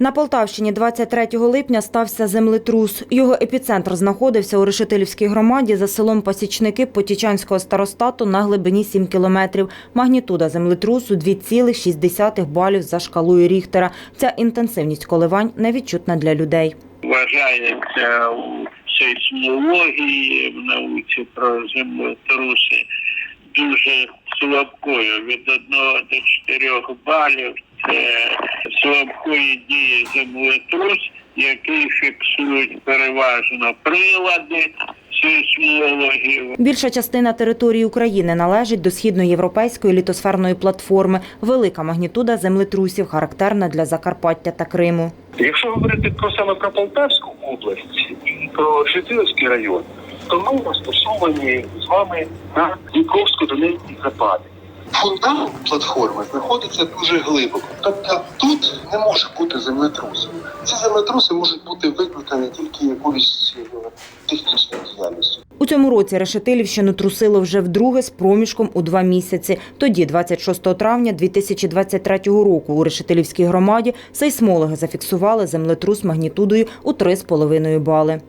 На Полтавщині 23 липня стався землетрус. Його епіцентр знаходився у Решетилівській громаді за селом Пасічники Потічанського старостату на глибині 7 кілометрів. Магнітуда землетрусу 2,6 балів за шкалою Ріхтера. Ця інтенсивність коливань невідчутна для людей. вважається у в науці про землетруси дуже слабкою від 1 до 4 балів. Це слабкої дії землетрус, який фіксують переважно прилади. Більша частина території України належить до східноєвропейської літосферної платформи. Велика магнітуда землетрусів характерна для Закарпаття та Криму. Якщо говорити про саме про Полтавську область і про Шетилівський район, то ми розташовані з вами на Дніпровсько-Донецькій западі. Фундамент платформи знаходиться дуже глибоко. Тобто тут не може бути землетрусів. Ці землетруси можуть бути викликані тільки якоюсь технічною діяльністю. У цьому році Решетилівщину трусило вже вдруге з проміжком у два місяці. Тоді, 26 травня 2023 року, у Решетилівській громаді сейсмологи зафіксували землетрус магнітудою у 3,5 бали.